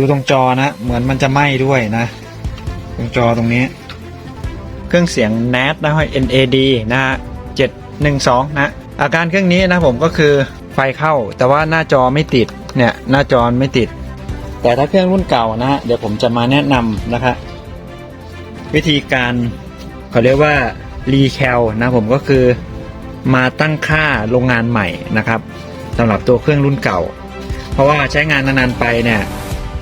ดูตรงจอนะ เหมือนมันจะไหม้ด้วยนะ ตรงจอตรงนี้ เครื่องเสียง NAD นะฮะ NAD นะฮะ712 นะ อาการเครื่องนี้นะผมก็คือไฟเข้า แต่ว่าหน้าจอไม่ติด เนี่ย หน้าจอไม่ติด แต่ถ้าเครื่องรุ่นเก่านะฮะ เดี๋ยวผมจะมาแนะนำนะครับวิธีการเขาเรียกว่ารีแคลนะผมก็คือมาตั้งค่าโรงงานใหม่นะครับสำหรับตัวเครื่องรุ่นเก่า เพราะว่าใช้งานนานๆไปเนี่ย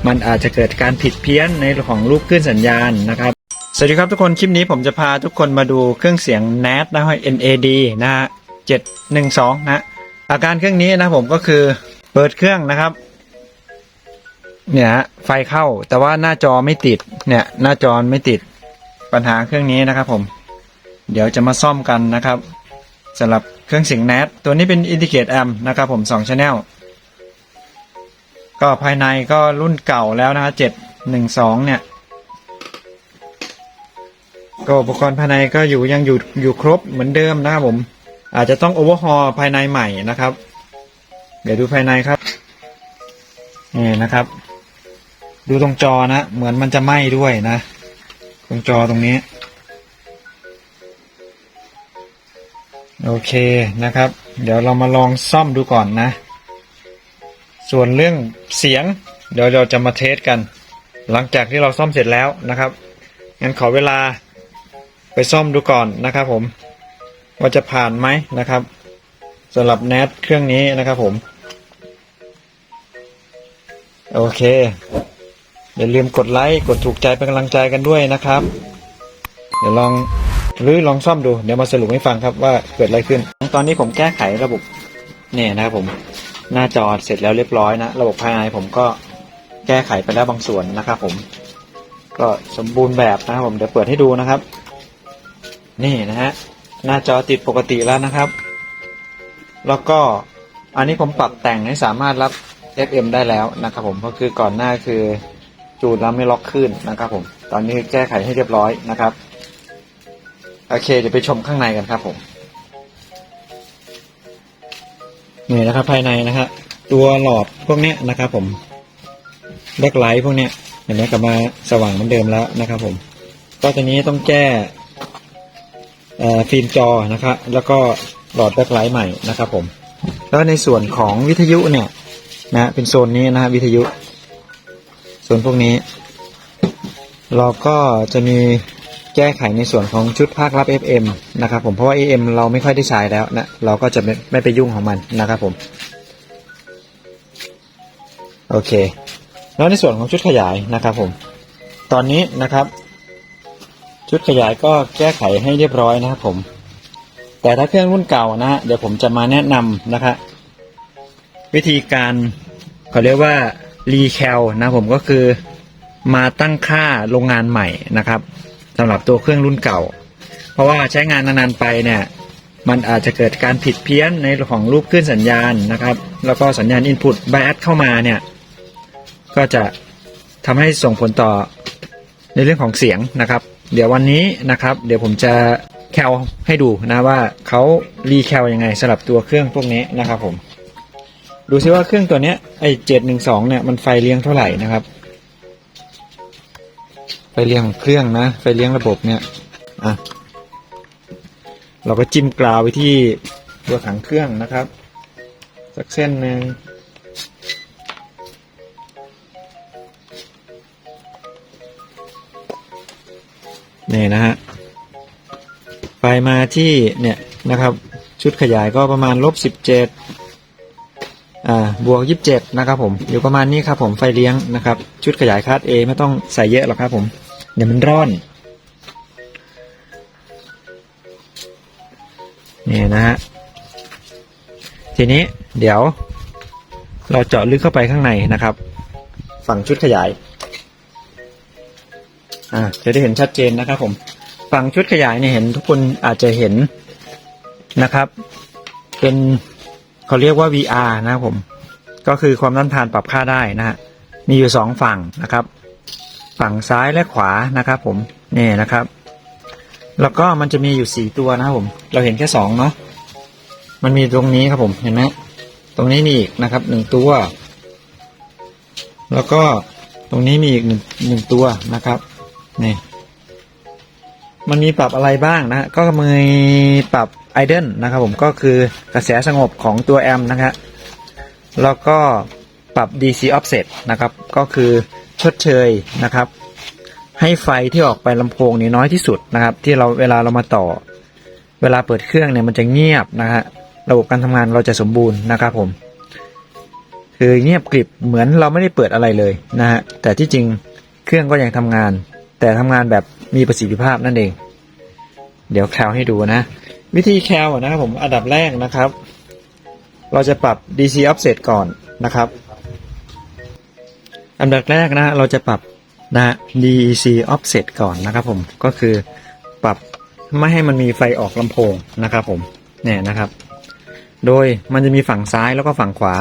มันอาจจะเกิดการผิดเพี้ยนในของรูปคลื่นสัญญาณนะครับ สวัสดีครับทุกคนคลิปนี้ผมจะพาทุกคนมาดูเครื่องเสียง NAD นะฮะ NAD นะฮะ712 นะ อาการเครื่องนี้นะผมก็คือเปิดเครื่องนะครับ เนี่ยฮะไฟเข้าแต่ว่าหน้าจอไม่ติดเนี่ยหน้าจอไม่ติดปัญหาเครื่องนี้นะครับผม เดี๋ยวจะมาซ่อมกันนะครับสำหรับเครื่องเสียง NAD ตัวนี้เป็น Indicate Amp นะครับผม2 Channel ก็ภายในก็รุ่นเก่าแล้วนะฮะ712เนี่ย ก็อุปกรณ์ภายในก็อยู่ยังอยู่อยู่ครบเหมือนเดิมนะครับผม อาจจะต้องโอเวอร์ฮอลภายในใหม่นะครับ เดี๋ยวดูภายในครับนี่นะครับ ดูตรงจอนะเหมือนมันจะไหม้ด้วยนะ ตรงจอตรงนี้ โอเคนะครับ เดี๋ยวเรามาลองซ่อมดูก่อนนะ ส่วนเรื่องเสียง เดี๋ยวเราจะมาเทสกัน หลังจากที่เราซ่อมเสร็จแล้วนะครับงั้นขอเวลาไปซ่อมดูก่อนนะครับ ผม ว่าจะผ่านไหมนะครับสำหรับแนทเครื่องนี้นะครับผม โอเค อย่าลืมกดไลค์กดถูกใจเป็นกำลังใจกันด้วยนะครับ เดี๋ยวลองหรือลองซ่อมดูเดี๋ยวมาสรุปให้ฟังครับว่าเกิดอะไรขึ้น ตอนนี้ผมแก้ไขระบบเนี่ยนะครับผม หน้าจอเสร็จแล้วเรียบร้อยนะ ระบบภายในผมก็แก้ไขไปแล้วบางส่วนนะครับผม ก็สมบูรณ์แบบนะครับผมเดี๋ยวเปิดให้ดูนะครับ นี่นะฮะหน้าจอติดปกติแล้วนะครับ แล้วก็อันนี้ผมปรับแต่งให้สามารถรับ FM ได้แล้วนะครับผมก็คือก่อนหน้าคือจูนแล้วไม่ล็อกขึ้นนะครับผมตอนนี้แก้ไขให้เรียบร้อยนะครับ โอเคเดี๋ยวไปชมข้างในกันครับผม นี่นะครับภายในนะฮะตัวหลอดพวกเนี้ยนะครับผมแบ็คไลท์พวกเนี้ยเห็นไหมกลับมาสว่างเหมือนเดิมแล้วนะครับผมก็ตัวนี้ต้องแก้ฟิล์มจอนะครับ แล้วก็หลอดแบ็คไลท์ใหม่นะครับผมแล้วในส่วนของวิทยุเนี่ยนะเป็นโซนนี้นะฮะวิทยุโซนพวกนี้ เราก็จะมี แก้ไขในส่วนของชุดภาครับ FM นะครับผมเพราะว่า AM เราไม่ค่อยได้ใช้แล้วนะเราก็จะไม่ไม่ไปยุ่งของมันนะครับผมโอเค แล้วในส่วนของชุดขยายนะครับผม ตอนนี้นะครับ ชุดขยายก็แก้ไขให้เรียบร้อยนะครับผม แต่ถ้าเครื่องรุ่นเก่านะฮะเดี๋ยวผมจะมาแนะนำนะครับวิธีการเขาเรียกว่ารีแคลนะผมก็คือมาตั้งค่าโรงงานใหม่นะครับ สำหรับตัวเครื่องรุ่นเก่า เพราะว่าใช้งานนานๆไปเนี่ยมันอาจจะเกิดการผิดเพี้ยนในของรูปคลื่นสัญญาณนะครับ แล้วก็สัญญาณ Input Bias เข้ามาเนี่ยก็จะทำให้ส่งผลต่อในเรื่องของเสียงนะครับ เดี๋ยววันนี้นะครับ เดี๋ยวผมจะแคลให้ดูนะว่าเขารีแคลยังไงสำหรับตัวเครื่องพวกนี้นะครับผม ดูซิว่าเครื่องตัวเนี้ยไอเจ็ดหนึ่งสองเนี่ยมันไฟเลี้ยงเท่าไหร่นะครับ เลี้ยงของเครื่องนะไฟเลี้ยงระบบเนี่ยอะเราก็จิ้มกราวไปที่ตัวถังเครื่องนะครับ สักเส้นหนึ่งนี่นะฮะไฟมาที่เนี่ยนะครับ ชุดขยายก็ประมาณลบสิบเจ็ดอ่าบวกยี่สิบเจ็ดนะครับผม อยู่ประมาณนี้ครับผมไฟเลี้ยงนะครับ ชุดขยายคาด A ไม่ต้องใส่เยอะหรอกครับผม เดี๋ยวมันร้อน นี่นะฮะ ทีนี้เดี๋ยว เราเจาะลึกเข้าไปข้างในนะครับ ฝั่งชุดขยาย อ่าจะได้เห็นชัดเจนนะครับผม ฝั่งชุดขยายเนี่ยเห็นทุกคนอาจจะเห็นนะครับ เป็นเขาเรียกว่า VR นะครับผม ก็คือความต้านทานปรับค่าได้นะฮะ มีอยู่สองฝั่งนะครับ ฝั่งซ้ายและขวานะครับผมนี่นะครับ แล้วก็มันจะมีอยู่สี่ตัวนะครับผม เราเห็นแค่สองเนาะมันมีตรงนี้ครับผมเห็นไหมตรงนี้มีอีกนะครับหนึ่งตัว แล้วก็ตรงนี้มีอีกหนึ่งหนึ่งตัวนะครับนี่มันมีปรับอะไรบ้างนะก็มีปรับไอเดนนะครับผมก็คือกระแสสงบของตัวแอมป์นะครับแล้วก็ปรับ DC offset นะครับ ก็คือ ชดเชยนะครับ ให้ไฟที่ออกไปลำโพงนี่น้อยที่สุดนะครับ ที่เราเวลาเรามาต่อ เวลาเปิดเครื่องเนี่ยมันจะเงียบนะฮะระบบการทำงานเราจะสมบูรณ์นะครับผม คือเงียบกริบเหมือนเราไม่ได้เปิดอะไรเลยนะฮะแต่ที่จริงเครื่องก็ยังทำงาน แต่ทำงานแบบมีประสิทธิภาพนั่นเอง เดี๋ยวแคลให้ดูนะ วิธีแคลนะครับผมอันดับแรกนะครับ เราจะปรับ DC offset ก่อนนะครับ อันดับแรกนะเราจะปรับนะ DEC offset ก่อนนะครับผมก็คือปรับไม่ให้มันมีไฟออกลำโพงนะครับผมเนี่ยนะครับ โดยมันจะมีฝั่งซ้ายแล้วก็ฝั่งขวา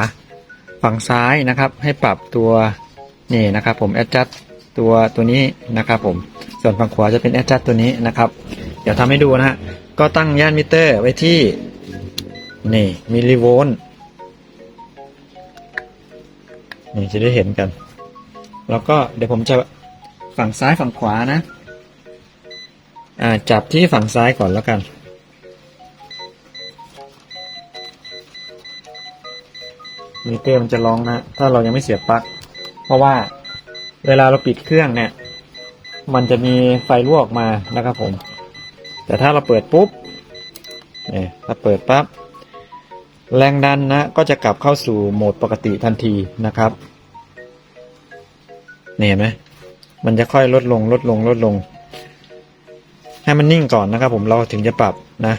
ฝั่งซ้ายนะครับ ให้ปรับตัวนี่นะครับ ผม adjust ตัวตัวนี้นะครับผมส่วนฝั่งขวาจะเป็น adjust ตัวนี้นะครับ เดี๋ยวทำให้ดูนะฮะก็ตั้งย่านมิเตอร์ไว้ที่นี่มิลลิโวลต์นี่จะได้เห็นกัน แล้วก็เดี๋ยวผมจะฝั่งซ้ายฝั่งขวานะอ่าจับที่ฝั่งซ้ายก่อนแล้วกันมิเตอร์มันจะร้องนะ ถ้าเรายังไม่เสียบปลั๊ก เพราะว่าเวลาเราปิดเครื่องเนี่ย มันจะมีไฟรั่วออกมานะครับผม แต่ถ้าเราเปิดปุ๊บเนี่ยถ้าเปิดปั๊บ แรงดันนะ ก็จะกลับเข้าสู่โหมดปกติทันทีนะครับ เนี่ยเห็นไหมมันจะค่อยลดลงลดลงลดลง ให้มันนิ่งก่อนนะครับ ผมเราถึงจะปรับนะ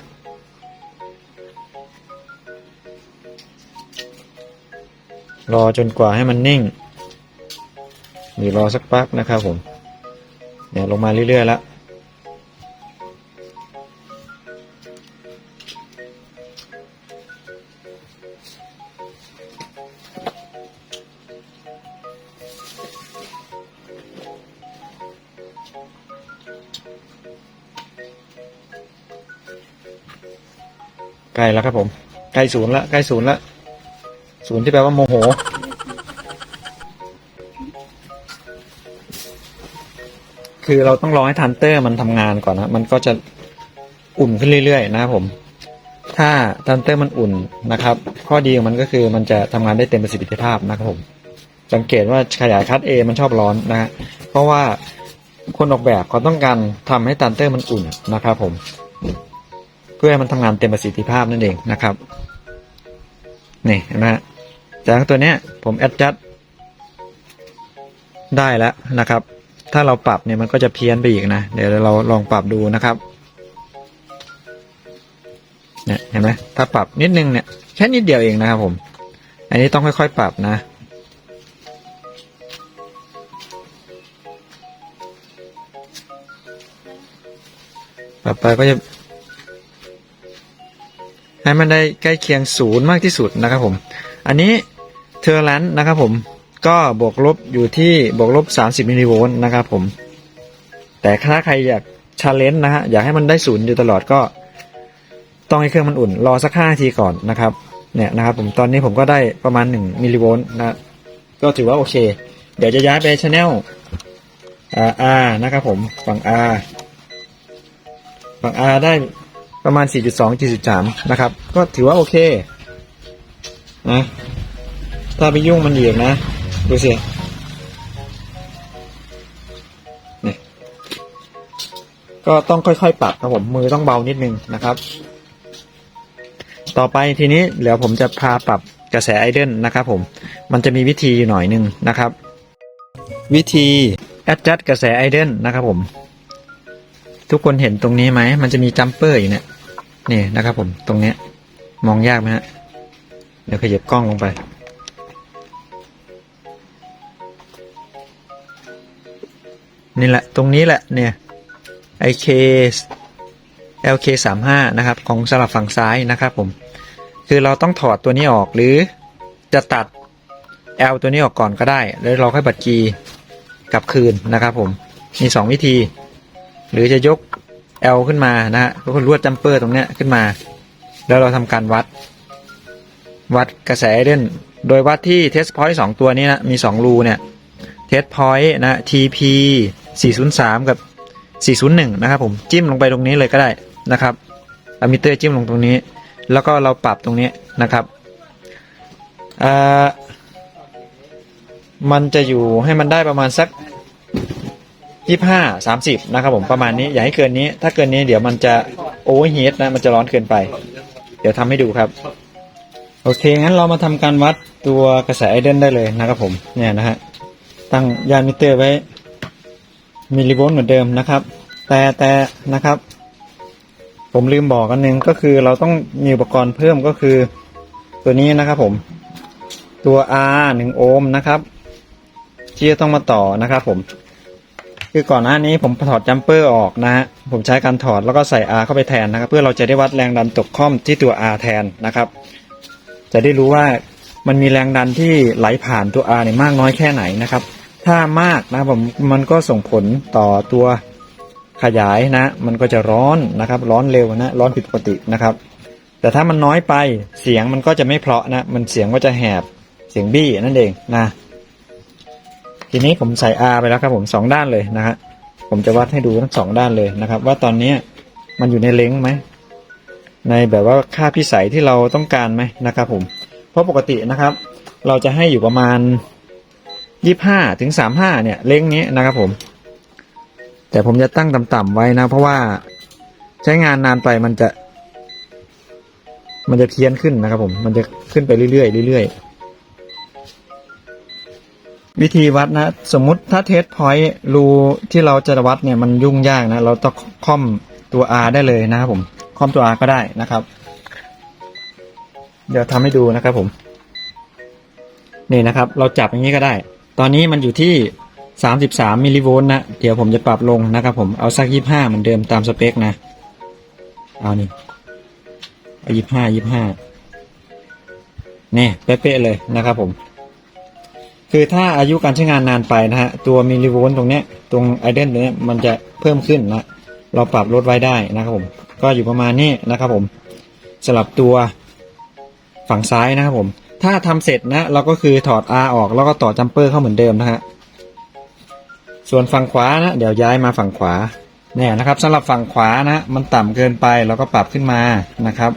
รอจนกว่าให้มันนิ่งหรือรอสักพักนะครับผมเนี่ยลงมาเรื่อยๆแล้ว ใกล้แล้วครับผม ใกล้ศูนย์ละใกล้ศูนย์ละศูนย์ที่แปลว่าโมโห คือเราต้องรอให้ทันเตอร์มันทำงานก่อนนะ มันก็จะอุ่นขึ้นเรื่อยๆ นะครับผม ถ้าทันเตอร์มันอุ่นนะครับ ข้อดีของมันก็คือมันจะทำงานได้เต็มประสิทธิภาพนะครับผม สังเกตว่าขยายคัด A มันชอบร้อนนะ เพราะว่าคนออกแบบเขาต้องการทำให้ทันเตอร์มันอุ่นนะครับผม เพื่อให้มันทำงานเต็มประสิทธิภาพนั่นเองนะครับนี่เห็นไหมจากตัวเนี้ยผมแอดจัดได้แล้วนะครับ ถ้าเราปรับเนี่ยมันก็จะเพี้ยนไปอีกนะ เดี๋ยวเราลองปรับดูนะครับเนี่ยเห็นไหมถ้าปรับนิดนึงเนี่ยแค่นิดเดียวเองนะครับผม อันนี้ต้องค่อย ๆ ปรับนะปรับไปก็จะ ให้มันได้ใกล้เคียงศูนย์มากที่สุดนะครับผม อันนี้เทอร์แลนนะครับผมก็บวกลบอยู่ที่บวกลบ 30มิลลิโวลต์นะครับผม แต่ถ้าใครอยากชาเลนจ์นะฮะอยากให้มันได้ศูนย์อยู่ตลอดก็ ต้องให้เครื่องมันอุ่น รอสักห้านาทีก่อนนะครับเนี่ยนะครับผมตอนนี้ผมก็ได้ประมาณ 1มิลลิโวลต์นะก็ถือว่าโอเค เดี๋ยวจะย้ายไปชแนลอ่า R นะครับผมฝั่ง R ฝั่ง R ได้ ประมาณ 4.2 4.3 นะครับ ก็ถือว่าโอเคนะถ้าไปยุ่งมันอียกนะ ดูสินี่ก็ต้องค่อยๆ ปรับครับผม มือต้องเบานิดนึงนะครับ ต่อไปทีนี้เดี๋ยวผมจะพาปรับกระแสไอเดนนะครับผม มันจะมีวิธีอยู่หน่อยหนึงนะครับ วิธี adjust กระแสไอเดนนะครับผม ทุกคนเห็นตรงนี้ไหม มันจะมีจัมเปอร์อยู่เนี่ย นี่นะครับผม ตรงเนี้ย มองยากไหมฮะ เดี๋ยวขยับกล้องลงไป นี่แหละ ตรงนี้แหละ เนี่ย IK LK 3 5 นะครับ ของสลับฝั่งซ้ายนะครับผม คือเราต้องถอดตัวนี้ออกหรือจะตัด L ตัวนี้ออกก่อนก็ได้ แล้วเราค่อยบัดจีกลับคืนนะครับผม มีสองวิธี หรือจะยก L ขึ้นมานะฮะก็คือลวดจัมเปอร์ตรงเนี้ยขึ้นมา แล้วเราทำการวัด วัดกระแสไอเดนโดยวัดที่เทสพอยต์สองตัวนี้นะมีสองรูเนี่ยเทสพอยต์นะ TP 403 กับ 401 นะครับผมจิ้มลงไปตรงนี้เลยก็ได้นะครับอะมิเตอร์จิ้มลงตรงนี้ แล้วก็เราปรับตรงนี้นะครับอ่อมันจะอยู่ให้มันได้ประมาณสัก 25 30นะครับผมประมาณนี้อย่าให้เกินนี้ ถ้าเกินนี้เดี๋ยวมันจะโอเวอร์ฮีทนะมันจะร้อนเกินไป เดี๋ยวทำให้ดูครับ โอเค งั้นเรามาทำการวัดตัวกระแสไอเดนได้เลยนะครับผมเนี่ยนะฮะตั้งยานมิเตอร์ไว้มิลลิโวลต์เหมือนเดิมนะครับ แต่แต่นะครับ ผมลืมบอกกันหนึ่งก็คือเราต้องมีอุปกรณ์เพิ่มก็คือตัวนี้นะครับผมตัว R 1โอห์มนะครับที่จะต้องมาต่อนะครับผม คือก่อนหน้านี้ผมถอดจัมเปอร์ออกนะฮะผมใช้การถอดแล้วก็ใส่ R เข้าไปแทนนะครับ เพื่อเราจะได้วัดแรงดันตกค่อมที่ตัว R แทนนะครับ จะได้รู้ว่ามันมีแรงดันที่ไหลผ่านตัว R เนี่ยมากน้อยแค่ไหนนะครับ ถ้ามากนะผมมันก็ส่งผลต่อตัวขยายนะ มันก็จะร้อนนะครับ ร้อนเร็วนะ ร้อนผิดปกตินะครับ แต่ถ้ามันน้อยไปเสียงมันก็จะไม่เพราะนะ มันเสียงก็จะแหบเสียงบี้นั่นเองนะ ทีนี้ผมใส่ R ไปแล้วครับผมสองด้านเลยนะฮะผมจะวัดให้ดูทั้งสองด้านเลยนะครับ ว่าตอนนี้มันอยู่ในเลงไหมในแบบว่าค่าพิสัยที่เราต้องการไหมนะครับผมเพราะปกตินะครับ เราจะให้อยู่ประมาณยี่ห้าถึงสามห้าเนี่ยเลงนี้นะครับผม แต่ผมจะตั้งต่ำๆไว้นะ เพราะว่าใช้งานนานไปมันจะ มันจะเพี้ยนขึ้นนะครับผม มันจะขึ้นไปเรื่อยๆเรื่อยๆ วิธีวัดนะ สมมุติถ้าเทสพอยต์รูที่เราจะวัดเนี่ยมันยุ่งยากนะ เราต้องค่อมตัว R ได้เลยนะครับผมค่อมตัว R ก็ได้นะครับ เดี๋ยวทำให้ดูนะครับผม นี่นะครับ เราจับอย่างนี้ก็ได้ ตอนนี้มันอยู่ที่ 33มิลลิโวลต์นะ เดี๋ยวผมจะปรับลงนะครับผมเอาสัก 25เหมือนเดิมตามสเปคนะเอานี่เอา25 25นี่เป๊ะๆเลยนะครับผม คือถ้าอายุการใช้งานนานไปนะฮะ ตัวมิลลิโวลต์ตรงเนี้ยตรงไอเดนตรงเนี้ยมันจะเพิ่มขึ้นนะ เราปรับลดไว้ได้นะครับผม ก็อยู่ประมาณนี้นะครับผมสลับตัวฝั่งซ้ายนะครับผม ถ้าทำเสร็จนะเราก็คือถอด R ออกแล้วก็ต่อจัมเปอร์เข้าเหมือนเดิมนะฮะ ส่วนฝั่งขวานะเดี๋ยวย้ายมาฝั่งขวาเนี่ยนะครับสำหรับฝั่งขวานะมันต่ำเกินไปเราก็ปรับขึ้นมานะครับ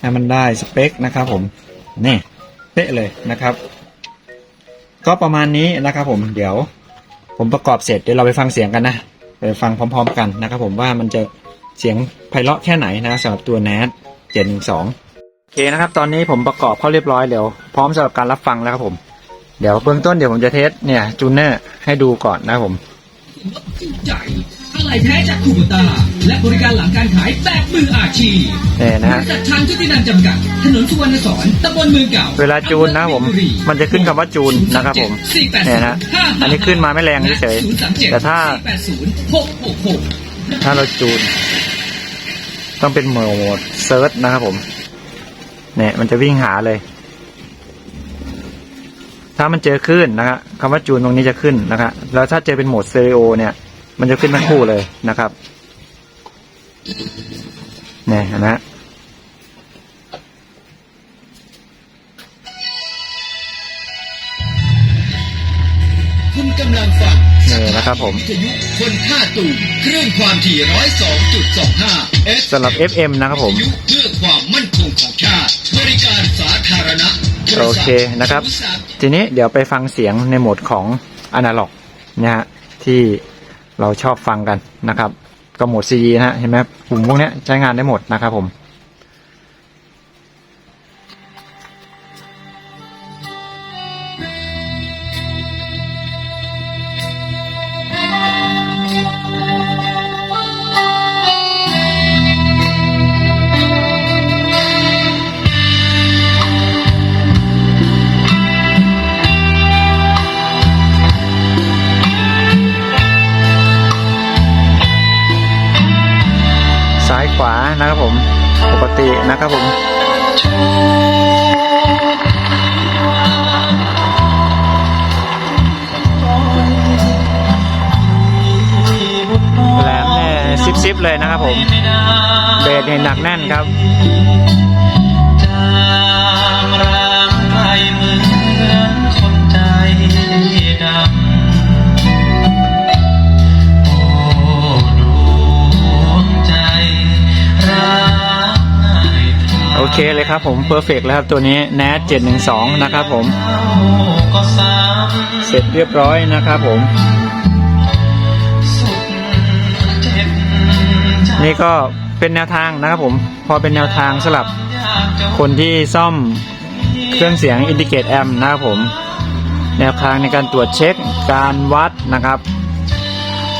ให้มันได้สเปคนะครับผมนี่ เป๊ะเลยนะครับ ก็ประมาณนี้นะครับ ผมเดี๋ยว ผมประกอบเสร็จเดี๋ยวเราไปฟังเสียงกันนะไปฟังพร้อม ๆ กันนะครับ ผมว่ามันจะเสียงไพเราะแค่ไหนนะสำหรับตัว NAS 712โอเคนะครับ ตอนนี้ผมประกอบเข้าเรียบร้อยเดี๋ยวพร้อมสำหรับการรับฟังแล้วครับผมเดี๋ยวเบื้องต้นเดี๋ยวผมจะเทสเนี่ยจูเนอร์ให้ดูก่อนนะครับผม ใหญ่ อะไรแท้จากคูโบต้าและบริการหลังการขายแบบมืออาชีพเนี่ยนะฮะบริษัททางชุตินันท์จำกัด ถนนสุวรรณสอนตำบลเมืองเก่า เวลาจูนนะครับผม มันจะขึ้นคำว่าจูนนะครับผมเนี่ยนะ อันนี้ขึ้นมาไม่แรงเฉยๆแต่ถ้า ถ้าเราจูน ต้องเป็นโหมดเซิร์ชนะครับผม เนี่ยมันจะวิ่งหาเลยถ้ามันเจอคลื่นนะฮะคำว่าจูนตรงนี้จะขึ้นนะครับแล้วถ้าเจอเป็นโหมดสเตอริโอเนี่ย มันจะขึ้นทั้งคู่เลยนะครับเนี่ยเห็นะคุณกำลังฟังนี่นะครับผมวิทยุคนท่าตูมคลื่นความถี่ร้อยสองจุดสองห้าเอสสำหรับ FM นะครับผมยุเพื่อความมั่นคงของชาติบริการสาธารณะโอเคนะครับ ทีนี้เดี๋ยวไปฟังเสียงในโหมดของอนาล็อกนะฮะที่ เราชอบฟังกันนะครับก็โหมด CD นะฮะเห็นไหมปุ่มพวกนี้ใช้งานได้หมดนะครับผม ขวานะครับผมปกตินะครับผมแหลมเนี่ยซิบๆเลยนะครับผมเบสเนี่ยหนักแน่นครับ โอเคเลยครับผมเพอร์เฟกแล้วครับตัวนี้ NAT 712นะครับผม เสร็จเรียบร้อยนะครับผม นี่ก็เป็นแนวทางนะครับผม พอเป็นแนวทางสำหรับคนที่ซ่อมเครื่องเสียง Indicate Amp นะครับผม แนวทางในการตรวจเช็คการวัดนะครับ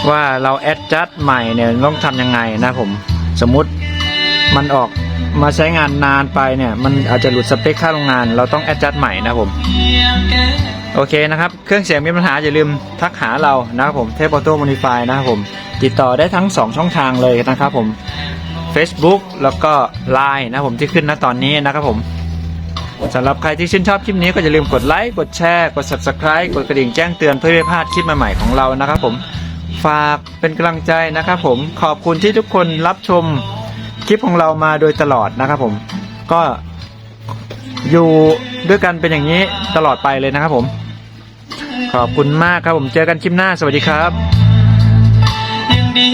ว่าเราแอดจัดใหม่เนี่ยต้องทำยังไงนะครับผม สมมติ มันออกมาใช้งานนานไปเนี่ย มันอาจจะหลุดสเปคค่าโรงงาน เราต้องแอดจัดใหม่นะครับผม โอเคนะครับ เครื่องเสียงมีปัญหาอย่าลืมทักหาเรานะครับผมเทปออโต้ม d นิฟายนะครับผม ติดต่อได้ทั้ง 2 ช่องทางเลยนะครับผม Facebook แล้วก็ Line นะครับผมที่ขึ้นณตอนนี้นะครับผมสำหรับใครที่ชื่นชอบคลิปนี้ก็อย่าลืมกดไลค์ กดแชร์ กด Subscribe กดกระดิ่งแจ้งเตือนเพื่อไม่พลาดคลิปใหม่ๆของเรานะครับผม ฝากเป็นกำลังใจนะครับผม ขอบคุณที่ทุกคนรับชม คลิปของเรามาโดยตลอดนะครับผม ก็อยู่ด้วยกันเป็นอย่างนี้ตลอดไปเลยนะครับผม ขอบคุณมากครับผมเจอกันคลิปหน้าสวัสดีครับยังดี